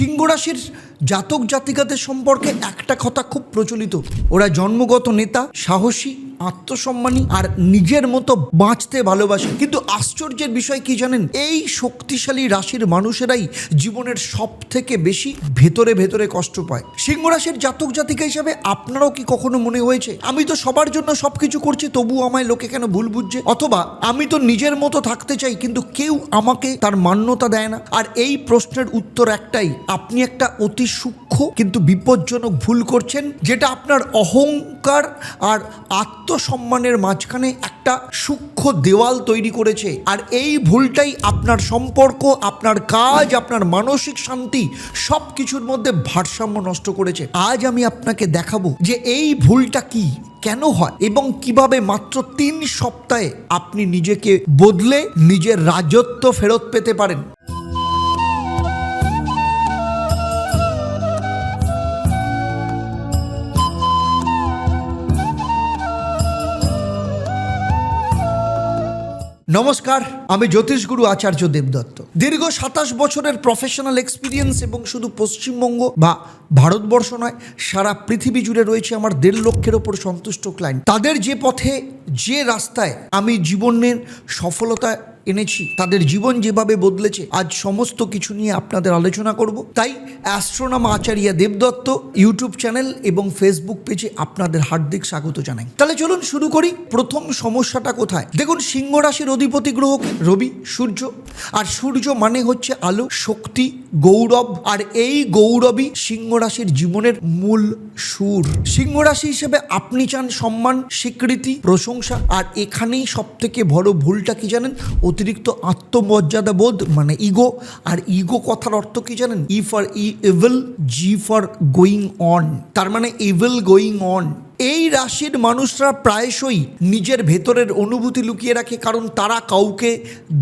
সিংহ রাশির জাতক জাতিকাদের সম্পর্কে একটা কথা খুব প্রচলিত। ওরা জন্মগত নেতা সাহসী আত্মসম্মানী আর নিজের মতো বাঁচতে ভালোবাসে। কিন্তু আশ্চর্যের বিষয় কি জানেন? এই শক্তিশালী রাশির মানুষেরাই জীবনের সব থেকে বেশি ভেতরে ভেতরে কষ্ট পায়। সিংহ রাশির জাতক জাতিকা হিসাবে আপনারও কি কখনো মনে হয়েছে? আমি তো সবার জন্য সবকিছু করছি, তবু আমায় লোকে কেন ভুল বুঝছে? অথবা আমি তো নিজের মতো থাকতে চাই, কিন্তু কেউ আমাকে তার মান্যতা দেয় না? আর এই প্রশ্নের উত্তর একটাই, আপনি একটা অতি সূক্ষ্ম কিন্তু বিপজ্জনক ভুল করছেন, যেটা আপনার অহংকার আর আত্মসম্মানের মাঝখানে একটা সূক্ষ্ম দেওয়াল তৈরি করেছে। আর এই ভুলটাই আপনার সম্পর্ক, আপনার কাজ, আপনার মানসিক শান্তি সব কিছুর মধ্যে ভারসাম্য নষ্ট করেছে। আজ আমি আপনাকে দেখাবো যে এই ভুলটা কি, কেন হয় এবং কীভাবে মাত্র তিন সপ্তাহে আপনি নিজেকে বদলে নিজের রাজত্ব ফেরত পেতে পারেন। নমস্কার, আমি জ্যোতিষগুরু আচার্য দেবদত্ত। দীর্ঘ সাতাশ বছরের প্রফেশনাল এক্সপিরিয়েন্স এবং শুধু পশ্চিমবঙ্গ বা ভারতবর্ষ নয়, সারা পৃথিবী জুড়ে রয়েছে আমার দেড় লক্ষের ওপর সন্তুষ্ট ক্লায়েন্ট তাদের যে পথে, যে রাস্তায় আমি জীবনের সফলতা এনেছি। তাদের জীবন যেভাবে বদলেছে, আজ সমস্ত কিছু নিয়ে আপনাদের আলোচনা করব। তাই অ্যাস্ট্রোনাম আচার্য দেবদত্ত ইউটিউব চ্যানেল এবং ফেসবুক পেজে আপনাদের হার্দিক স্বাগত জানাই। তাহলে চলুন শুরু করি, প্রথম সমস্যাটা কোথায়? দেখুন, সিংহ রাশির অধিপতি গ্রহ রবি, সূর্য। আর সূর্য মানে হচ্ছে আলো, শক্তি, গৌরব। আর এই গৌরবই সিংহ রাশির জীবনের মূল সুর। সিংহ রাশি হিসেবে আপনি চান সম্মান, স্বীকৃতি, প্রশংসা। আর এখানেই সব থেকে বড় ভুলটা কি জানেন? অতিরিক্ত আত্মমর্যাদা বোধ মানে ইগো আর ইগো কথার অর্থ কি জানেন? E for E evil G for going on তার মানে ইভিল গোয়িং অন এই রাশির মানুষরা প্রায়শই নিজের ভেতরের অনুভূতি লুকিয়ে রাখে, কারণ তারা কাউকে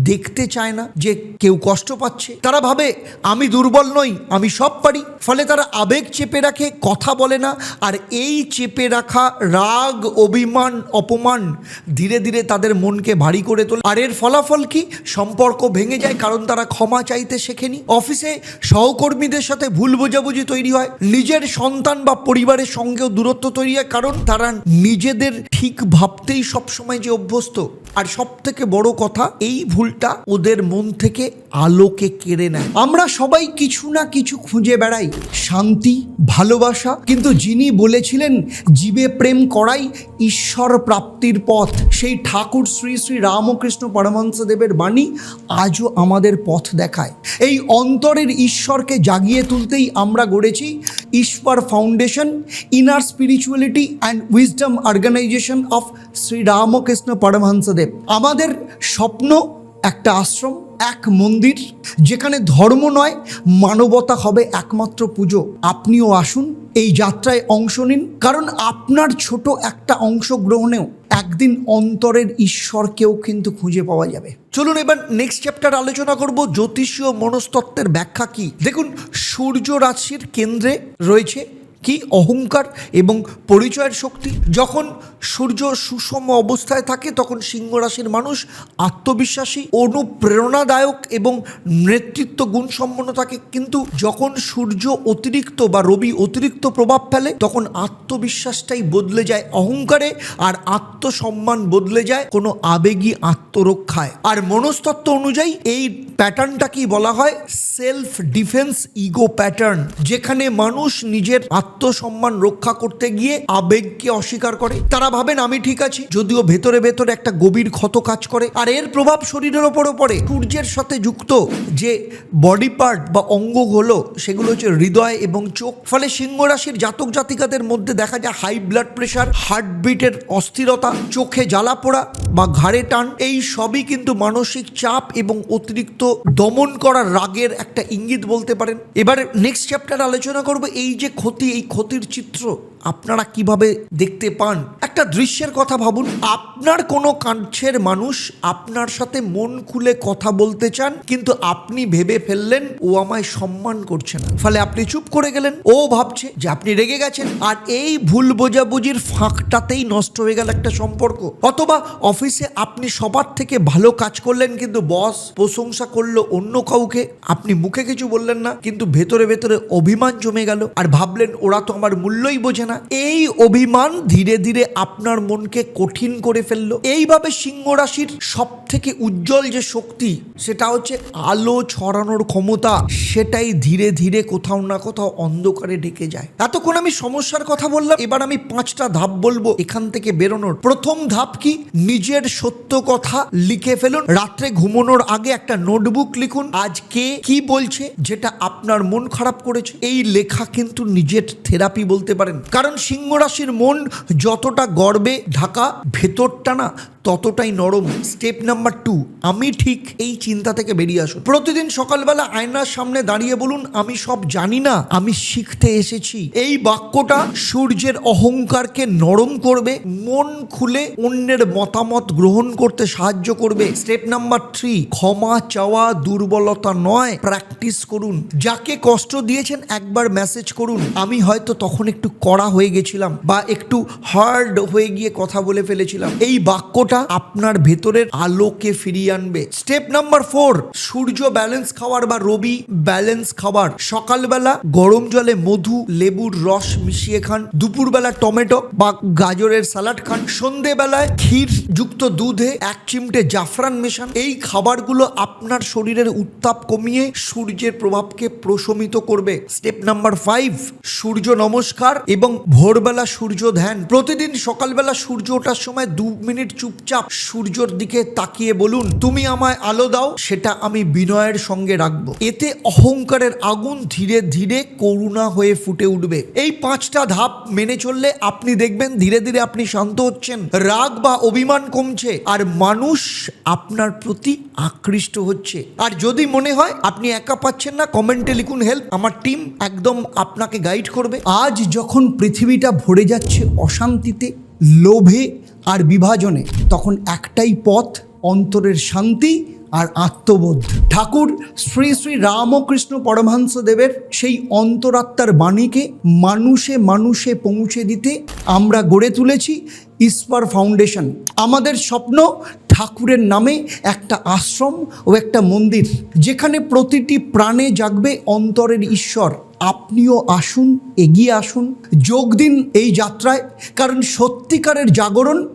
দেখতে চায় না যে কেউ কষ্ট পাচ্ছে। তারা ভাবে, আমি দুর্বল নই, আমি সব পারি। ফলে তারা আবেগ চেপে রাখে, কথা বলে না, আর এই চেপে রাখা রাগ, অভিমান, অপমান ধীরে ধীরে তাদের মনকে ভারী করে তোলে। আর এর ফলাফল কি? সম্পর্ক ভেঙে যায়, কারণ তারা ক্ষমা চাইতে শেখেনি। অফিসে সহকর্মীদের সাথে ভুল বোঝাবুঝি তৈরি হয়, নিজের সন্তান বা পরিবারের সঙ্গেও দূরত্ব তৈরি হয়, কারণ তারা নিজেদের ঠিক ভাবতেই সবসময় যে অভ্যস্ত। আর সব থেকে বড় কথা, এই ভুলটা ওদের মন থেকে আলোকে কেড়ে নেয়। আমরা সবাই কিছু না কিছু খুঁজে বেড়াই। শান্তি, ভালোবাসা, কিন্তু যিনি বলেছিলেন, জীবে প্রেম করাই ঈশ্বর প্রাপ্তির পথ। সেই ঠাকুর শ্রী শ্রী রামকৃষ্ণ পরমহংসদেবের বাণী আজও আমাদের পথ দেখায়। এই অন্তরের ঈশ্বরকে জাগিয়ে তুলতেই আমরা গড়েছি Ishwar foundation, inner spirituality and wisdom organization of Shri Ramakrishna Paramahansadev আমাদের স্বপ্ন একটা আশ্রম, এক মন্দির, যেখানে ধর্ম নয়, মানবতা হবে একমাত্র পুজো। আপনিও আসুন, এই যাত্রায় অংশ নিন। কারণ আপনার ছোট একটা অংশগ্রহণেও একদিন অন্তরের ঈশ্বরকেও কিন্তু খুঁজে পাওয়া যাবে। চলুন এবার নেক্সট চ্যাপ্টার আলোচনা করব, জ্যোতিষীয় মনস্তত্ত্বের ব্যাখ্যা কি। দেখুন, সূর্য রাশির কেন্দ্রে রয়েছে কি অহংকার এবং পরিচয়ের শক্তি? যখন সূর্য সুষম অবস্থায় থাকে, তখন সিংহ রাশির মানুষ আত্মবিশ্বাসী, অনুপ্রেরণাদায়ক এবং নেতৃত্ব গুণসম্পন্ন থাকে কিন্তু যখন সূর্য অতিরিক্ত বা রবি অতিরিক্ত প্রভাব ফেলে, তখন আত্মবিশ্বাসটাই বদলে যায় অহংকারে আর আত্মসম্মান বদলে যায় কোনো আবেগী আত্মরক্ষায়। আর মনস্তত্ত্ব অনুযায়ী এই প্যাটার্নটাকেই বলা হয় সেলফ ডিফেন্স ইগো প্যাটার্ন, যেখানে মানুষ নিজের আত্মসম্মান রক্ষা করতে গিয়ে আবেগকে অস্বীকার করে। তারা ভাবেন, আমি ঠিক আছি। যদিও ভেতরে ভেতরে একটা গভীর ক্ষত কাজ করে। আর এর প্রভাব শরীরের ওপরও পড়ে। সূর্যের সাথে যুক্ত যে বডি পার্ট বা অঙ্গ হলো, সেগুলো হচ্ছে হৃদয় এবং চোখ। ফলে সিংহ রাশির জাতক জাতিকাদের মধ্যে দেখা যায় হাই ব্লাড প্রেশার হার্টবিটের অস্থিরতা, চোখে জ্বালা পোড়া বা ঘাড়ে টান। এই সবই কিন্তু মানসিক চাপ এবং অতিরিক্ত দমন করার রাগের একটা ইঙ্গিত বলতে পারেন। এবারে নেক্সট চ্যাপ্টার আলোচনা করব এই যে ক্ষতি এই ক্ষতির চিত্র আপনারা কীভাবে দেখতে পান? একটা দৃশ্যের কথা ভাবুন। আপনার কোনো কাছের মানুষ আপনার সাথে মন খুলে কথা বলতে চান, কিন্তু আপনি ভেবে ফেললেন ও আমায় সম্মান করছে না। ফলে আপনি চুপ করে গেলেন। ও ভাবছে যে আপনি রেগে গেছেন আর এই ভুল বোঝাবুঝির ফাঁকটাতেই নষ্ট হয়ে গেল একটা সম্পর্ক। অথবা অফিসে আপনি সবার থেকে ভালো কাজ করলেন, কিন্তু বস প্রশংসা করল অন্য কাউকে। আপনি মুখে কিছু বললেন না, কিন্তু ভেতরে ভেতরে অভিমান জমে গেল। আর ভাবলেন, ওরা তো আমার মূল্যই বোঝে না। এই অভিমান ধীরে ধীরে আপনার মনকে কঠিন করে ফেলল। এইভাবে সিংহ রাশির সব থেকে উজ্জ্বল যে শক্তি, সেটা হচ্ছে আলো ছড়ানোর ক্ষমতা। সেটাই ধীরে ধীরে কোথাও না কোথাও অন্ধকারে ঢেকে যায়। এতক্ষণ আমি সমস্যার কথা বললাম, এবার আমি পাঁচটা ধাপ বলব এখান থেকে বেরোনোর। প্রথম ধাপ কি? নিজের সত্য কথা লিখে ফেলুন। রাত্রে ঘুমানোর আগে একটা নোটবুক লিখুন। আজ কে কি বলছে, যেটা আপনার মন খারাপ করেছে। এই লেখা কিন্তু নিজের থেরাপি বলতে পারেন। কারণ সিংহ রাশির মন যতটা গর্বে ঢাকা ভেতরটা না ততটাই নরম। স্টেপ নাম্বার টু আমি ঠিক এই চিন্তা থেকে বেরিয়ে আসুন। প্রতিদিন সকালবেলা আয়নার সামনে দাঁড়িয়ে বলুন, আমি সব জানি না, আমি শিখতে এসেছি। এই বাক্যটা সূর্যের অহংকারকে নরম করবে, মন খুলে অন্যের মতামত গ্রহণ করতে সাহায্য করবে। স্টেপ নাম্বার থ্রি ক্ষমা চাওয়া দুর্বলতা নয় প্র্যাকটিস করুন। যাকে কষ্ট দিয়েছেন একবার মেসেজ করুন, আমি হয়তো তখন একটু কড়া হয়ে গেছিলাম বা একটু হার্ড হয়ে গিয়ে কথা বলে ফেলেছিলাম। এই বাক্যটা আপনার ভেতরের আলোকে ফিরিয়ে আনবে? স্টেপ নাম্বার ফোর সূর্য ব্যালেন্স খাবার বা রবি ব্যালেন্স খাবার সকালবেলা গরম জলে মধু, লেবুর রস মিশিয়ে খান। দুপুরবেলা টমেটো বা গাজরের স্যালাড খান। সন্ধেবেলায় ক্ষীর যুক্ত দুধে এক চিমটে জাফরান মেশান। এই খাবারগুলো আপনার শরীরের উত্তাপ কমিয়ে সূর্যের প্রভাবকে প্রশমিত করবে। স্টেপ নাম্বার ফাইভ সূর্য নমস্কার এবং ভোরবেলা সূর্য ধ্যান প্রতিদিন সকালবেলা সূর্য ওঠার সময় দু মিনিট চুপচাপ সূর্যর দিকে তাকিয়ে বলুন, তুমি আমায় আলো দাও, সেটা আমি বিনয়ের সঙ্গে রাখব। এতে অহংকারের আগুন ধীরে ধীরে করুণা হয়ে ফুটে উঠবে। এই পাঁচটা ধাপ মেনে চললে আপনি দেখবেন ধীরে ধীরে আপনি শান্ত হচ্ছেন। রাগ বা অভিমান কমছে, আর মানুষ আপনার প্রতি আকৃষ্ট হচ্ছে। আর যদি মনে হয় আপনি একা পাচ্ছেন না, কমেন্টে লিখুন, হেল্প, আমার টিম একদম আপনাকে গাইড করবে। আজ যখন পৃথিবীটা ভরে যাচ্ছে অশান্তিতে, লোভে আর বিভাজনে তখন একটাই পথ, অন্তরের শান্তি আর আত্মবোধ। ঠাকুর শ্রী শ্রী রামকৃষ্ণ পরমহংস দেবের সেই অন্তরাত্মার বাণীকে মানুষে মানুষে পৌঁছে দিতে আমরা গড়ে তুলেছি ইস্পার ফাউন্ডেশন। আমাদের স্বপ্ন ঠাকুরের নামে একটা আশ্রম ও একটা মন্দির, যেখানে প্রতিটি প্রাণে জাগবে অন্তরের ঈশ্বর। আপনিও আসুন, এগিয়ে আসুন, যোগ দিন এই যাত্রায়, কারণ সত্যিকারের জাগরণ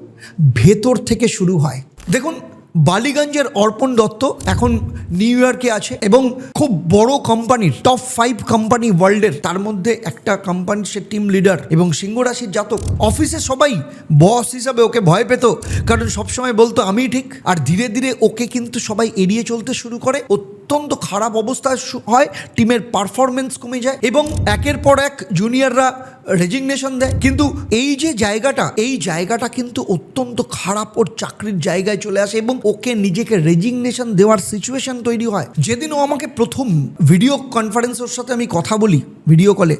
ভেতর থেকে শুরু হয়। দেখুন, বালিগঞ্জের অর্পণ দত্ত এখন নিউ ইয়র্কে আছে এবং খুব বড় কোম্পানির টপ ফাইভ কোম্পানি ওয়ার্ল্ডের তার মধ্যে একটা কোম্পানির সে টিম লিডার এবং সিংহ রাশির জাতক অফিসে সবাই বস হিসাবে ওকে ভয় পেত, কারণ সবসময় বলতো আমি ঠিক। আর ধীরে ধীরে ওকে কিন্তু সবাই এড়িয়ে চলতে শুরু করে। অত্যন্ত খারাপ অবস্থা হয় টিমের পারফরমেন্স কমে যায় এবং একের পর এক জুনিয়ররা রেজিগনেশন দেয়। কিন্তু এই যে জায়গাটা, এই জায়গাটা কিন্তু অত্যন্ত খারাপ ওর চাকরির জায়গায় চলে আসে এবং ওকে নিজেকে রেজিগনেশন দেওয়ার সিচুয়েশন তৈরি হয়। যেদিন ও আমাকে প্রথম ভিডিও কনফারেন্স ওর সাথে আমি কথা বলি ভিডিও কলে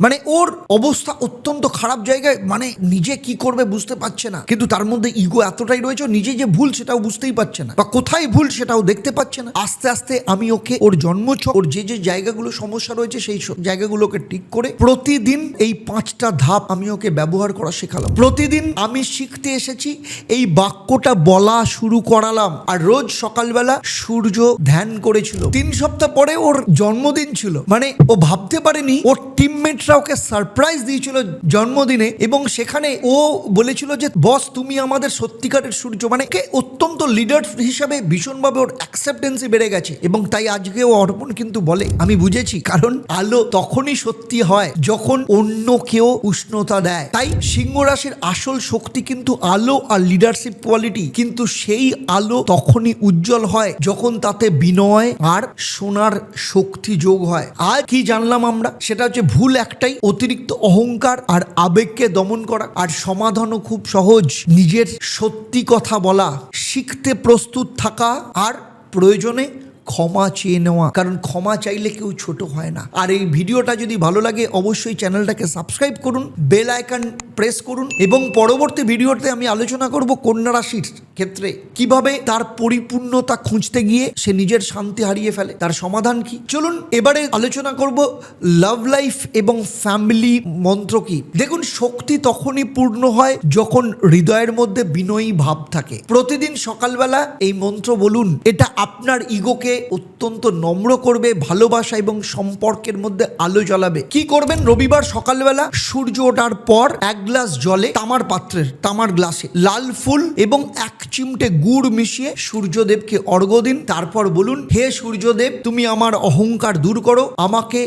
মানে ওর অবস্থা অত্যন্ত খারাপ জায়গায় মানে নিজে কি করবে বুঝতে পারছে না। কিন্তু তার মধ্যে ইগো এতটাই রয়েছে নিজে যে ভুল সেটাও বুঝতেই পারছে না। বা কোথায় ভুল সেটাও দেখতে পাচ্ছে না। আস্তে আস্তে আমি ওকে ওর জন্মছক, ওর যে যে জায়গাগুলো সমস্যা রয়েছে, সেই জায়গাগুলোকে ঠিক করে প্রতিদিন এই পাঁচটা ধাপ আমি ওকে ব্যবহার করা শেখালাম। প্রতিদিন আমি শিখতে এসেছি, এই বাক্যটা বলা শুরু করালাম। আর রোজ সকালবেলা সূর্য ধ্যান করেছিল। তিন সপ্তাহ পরে ওর জন্মদিন ছিল। মানে ও ভাবতে পারেনি, ওর টিমমেটরা ওকে সারপ্রাইজ দিয়েছিল জন্মদিনে এবং সেখানে ও বলেছিল যে, বস, তুমি আমাদের সত্যিকারের সূর্য। মানে কে অত্যন্ত লিডার হিসাবে ভীষণভাবে ওর অ্যাকসেপ্টেন্সি বেড়ে গেছে। এবং তাই আজকে ও অর্পণ কিন্তু বলে, আমি বুঝেছি, কারণ আলো তখনই সত্যি হয় যখন অন্য কেউ উষ্ণতা দেয়। তাই সিংহ রাশির আসল শক্তি কিন্তু আলো আর লিডারশিপ কোয়ালিটি কিন্তু সেই আলো তখনই উজ্জ্বল হয় যখন তাতে বিনয় আর সোনার শক্তি যোগ হয়। আর কি জানলাম আমরা? সেটা হচ্ছে ভুল একটাই, অতিরিক্ত অহংকার আর আবেগকে দমন করা। আর সমাধানও খুব সহজ, নিজের সত্যি কথা বলা। শিখতে প্রস্তুত থাকা আর প্রয়োজনে ক্ষমা চেয়ে নেওয়া, কারণ ক্ষমা চাইলে কেউ ছোট হয় না। আর এই ভিডিওটা যদি ভালো লাগে, অবশ্যই চ্যানেলটাকে সাবস্ক্রাইব করুন, বেল আইকন প্রেস করুন, এবং পরবর্তী ভিডিওতে আমি আলোচনা করব কন্যা রাশির ক্ষেত্রে। কীভাবে তার পরিপূর্ণতা খুঁজতে গিয়ে সে নিজের শান্তি হারিয়ে ফেলে? তার সমাধান কি? চলুন, এবারে আলোচনা করব লাভ লাইফ এবং ফ্যামিলি মন্ত্র কি? দেখুন, শক্তি তখনই পূর্ণ হয় যখন হৃদয়ের মধ্যে বিনয়ী ভাব থাকে। প্রতিদিন সকালবেলা এই মন্ত্র বলুন, এটা আপনার ইগোকে অত্যন্ত নম্র করবে, ভালোবাসা এবং সম্পর্কের মধ্যে আলো জ্বালাবে। কি করবেন? রবিবার সকালবেলা সূর্য ওঠার পর এক গ্লাস জলে তামার পাত্রের, তামার গ্লাসে লাল ফুল এবং এক চিমটে গুড় মিশিয়ে সূর্যদেবকে অর্ঘ্য দিন। তারপর বলুন, হে সূর্যদেব, তুমি আমার অহংকার দূর করো, আমাকে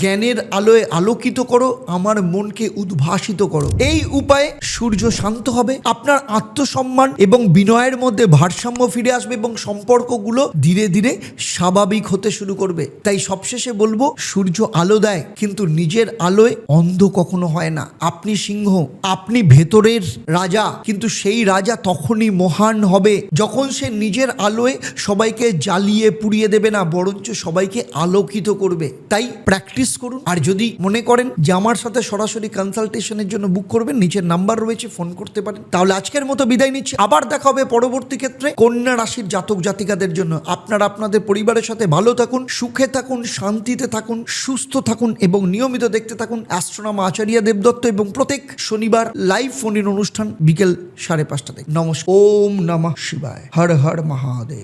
জ্ঞানের আলোয় আলোকিত করো, আমার মনকে উদ্ভাসিত করো। এই উপায়ে সূর্য শান্ত হবে, আপনার আত্মসম্মান এবং বিনয়ের মধ্যে ভারসাম্য ফিরে আসবে এবং সম্পর্কগুলো ধীরে ধীরে স্বাভাবিক হতে শুরু করবে। তাই সবশেষে বলব, সূর্য আলো দেয়, কিন্তু নিজের আলোয় অন্ধ কখনো হয় না। আপনি সিংহ, আপনি ভেতরের রাজা, কিন্তু সেই রাজা তখনই মহান হবে, যখন সে নিজের আলোয় সবাইকে জ্বালিয়ে পুড়িয়ে দেবে না, বরঞ্চ সবাইকে আলোকিত করবে। তাই প্র্যাকটিস করুন। আর যদি মনে করেন যে আমার সাথে সরাসরি কনসালটেশনের জন্য বুক করবেন, নিচের নাম্বার রয়েছে, ফোন করতে পারেন। তাহলে আজকের মতো বিদায় নিচ্ছি। আবার দেখা হবে পরবর্তী ক্ষেত্রে কন্যা রাশির জাতক জাতিকাদের জন্য। আপনারা আপনাদের পরিবারের সাথে ভালো থাকুন, সুখে থাকুন, শান্তিতে থাকুন, সুস্থ থাকুন এবং নিয়মিত দেখতে থাকুন অ্যাস্ট্রোনাম আচার্য দেবদত্ত এবং প্রত্যেক শনিবার লাইভ ফোনের অনুষ্ঠান বিকেল সাড়ে পাঁচটাতে। নমস্কার, ওম নমঃ শিবায়। হর হর মহাদেব।